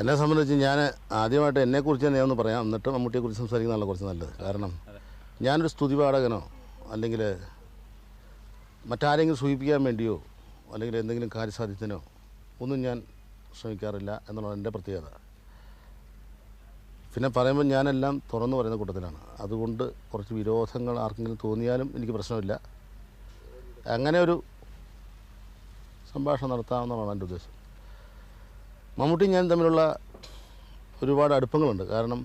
എന്നെ സംബന്ധിച്ച് ഞാൻ ആദ്യമായിട്ട് എന്നെക്കുറിച്ച് തന്നെ ഒന്ന് പറയാം. എന്നിട്ട് മമ്മൂട്ടിയെക്കുറിച്ച് സംസാരിക്കുന്നതാണ് കുറച്ച് നല്ലത്. കാരണം ഞാനൊരു സ്തുതിപാഠകനോ അല്ലെങ്കിൽ മറ്റാരെങ്കിലും സൂചിപ്പിക്കാൻ വേണ്ടിയോ അല്ലെങ്കിൽ എന്തെങ്കിലും കാര്യസാധ്യത്തിനോ ഒന്നും ഞാൻ ശ്രമിക്കാറില്ല എന്നുള്ളതാണ് എന്റെ പ്രത്യേകത. പിന്നെ പറയുമ്പോൾ ഞാനെല്ലാം തുറന്നു പറയുന്ന കൂട്ടത്തിലാണ്. അതുകൊണ്ട് കുറച്ച് വിരോധങ്ങൾ ആർക്കെങ്കിലും തോന്നിയാലും എനിക്ക് പ്രശ്നമില്ല. അങ്ങനെ ഒരു സംഭാഷണം നടത്താമെന്നാണ് എന്റെ ഉദ്ദേശം. മമ്മൂട്ടി ഞാൻ തമ്മിലുള്ള ഒരുപാട് അടുപ്പങ്ങളുണ്ട്. കാരണം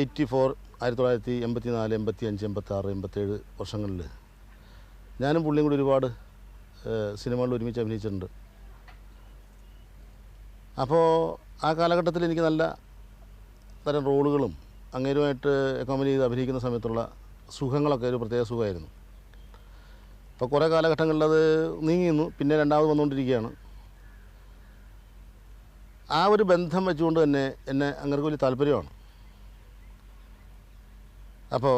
എയ്റ്റി ഫോർ ആയിരത്തി തൊള്ളായിരത്തി എൺപത്തി നാല് എൺപത്തി അഞ്ച് എൺപത്താറ് എൺപത്തേഴ് വർഷങ്ങളിൽ ഞാനും പുള്ളിയും കൂടി ഒരുപാട് സിനിമകളിൽ ഒരുമിച്ച് അഭിനയിച്ചിട്ടുണ്ട്. അപ്പോൾ ആ കാലഘട്ടത്തിൽ എനിക്ക് നല്ല തരം റോളുകളും അങ്ങേരുമായിട്ട് അക്കോമ്പനി ചെയ്ത് അഭിനയിക്കുന്ന സമയത്തുള്ള സുഖങ്ങളൊക്കെ ഒരു പ്രത്യേക സുഖമായിരുന്നു. അപ്പോൾ കുറേ കാലഘട്ടങ്ങളിലത് നീങ്ങിയിരുന്നു പിന്നെ രണ്ടാമത് വന്നുകൊണ്ടിരിക്കുകയാണ്. ആ ഒരു ബന്ധം വെച്ചുകൊണ്ട് തന്നെ എന്നെ അങ്ങനെ വലിയ താല്പര്യമാണ്. അപ്പോൾ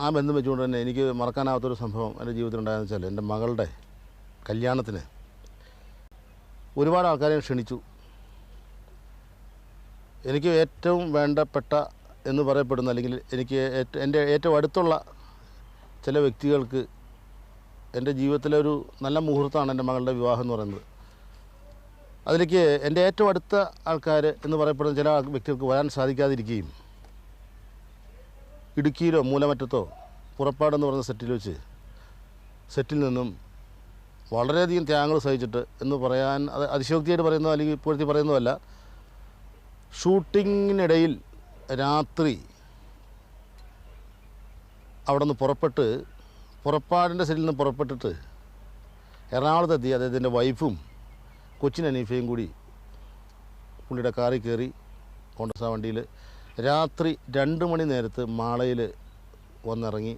ആ ബന്ധം വെച്ചുകൊണ്ട് തന്നെ എനിക്ക് മറക്കാനാവാത്തൊരു സംഭവം എന്റെ ജീവിതത്തിൽ ഉണ്ടായെന്ന് വെച്ചാൽ എന്റെ മകളുടെ കല്യാണത്തിന് ഒരുപാട് ആൾക്കാരെ ക്ഷണിച്ചു. എനിക്ക് ഏറ്റവും വേണ്ടപ്പെട്ട എന്ന് പറയപ്പെടുന്ന അല്ലെങ്കിൽ എനിക്ക് എന്റെ ഏറ്റവും അടുത്തുള്ള ചില വ്യക്തികൾക്ക് എന്റെ ജീവിതത്തിലെ ഒരു നല്ല മുഹൂർത്തമാണ് എന്റെ മകളുടെ വിവാഹം എന്ന് പറയുന്നത്. അതിലേക്ക് എന്റെ ഏറ്റവും അടുത്ത ആൾക്കാർ എന്ന് പറയപ്പെടുന്ന ചില വ്യക്തികൾക്ക് വരാൻ സാധിക്കാതിരിക്കുകയും ഇടുക്കിയിലോ മൂലമറ്റത്തോ പുറപ്പാടെന്ന് പറയുന്ന സെറ്റിൽ വെച്ച് സെറ്റിൽ നിന്നും വളരെയധികം ത്യാഗങ്ങൾ സഹിച്ചിട്ട് എന്ന് പറയാൻ അത് അതിശയോക്തിയായിട്ട് പറയുന്നതോ അല്ലെങ്കിൽ ഇപ്പോഴത്തെ പറയുന്നതല്ല ഷൂട്ടിങ്ങിനിടയിൽ രാത്രി അവിടെ നിന്ന് പുറപ്പെട്ട് പുറപ്പാടിന്റെ സെറ്റിൽ നിന്ന് പുറപ്പെട്ടിട്ട് എറണാകുളത്തെത്തി അദ്ദേഹത്തിന്റെ വൈഫും കൊച്ചിനനീഫയും കൂടി പുള്ളിയുടെ കാറിൽ കയറി കോൺഗ്രസ് വണ്ടിയിൽ രാത്രി രണ്ട് മണി നേരത്ത് മാളയിൽ വന്നിറങ്ങി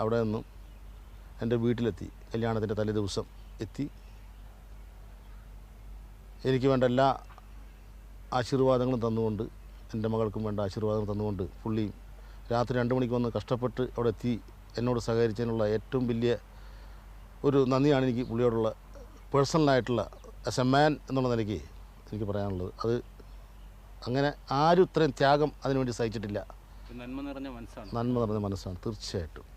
അവിടെ നിന്നും എന്റെ വീട്ടിലെത്തി. കല്യാണത്തിന്റെ തലേ ദിവസം എത്തി. എനിക്ക് വേണ്ട എല്ലാ ആശീർവാദങ്ങളും തന്നുകൊണ്ട് എന്റെ മകൾക്കും വേണ്ട ആശീർവാദങ്ങൾ തന്നുകൊണ്ട് പുള്ളിയും രാത്രി രണ്ട് മണിക്ക് വന്ന് കഷ്ടപ്പെട്ട് അവിടെ എത്തി. എന്നോട് സഹകരിച്ചതിനുള്ള ഏറ്റവും വലിയ ഒരു നന്ദിയാണ് എനിക്ക് പുള്ളിയോടുള്ള പേഴ്സണലായിട്ടുള്ള ആസ് എ മാൻ എന്നുള്ള നിലയ്ക്ക് എനിക്ക് പറയാനുള്ളത്. അത് അങ്ങനെ ആരും ഇത്രയും ത്യാഗം അതിനുവേണ്ടി സഹിച്ചിട്ടില്ല. നന്മ നിറഞ്ഞ മനസ്സാണ്. നന്മ നിറഞ്ഞ മനസ്സാണ് തീർച്ചയായിട്ടും.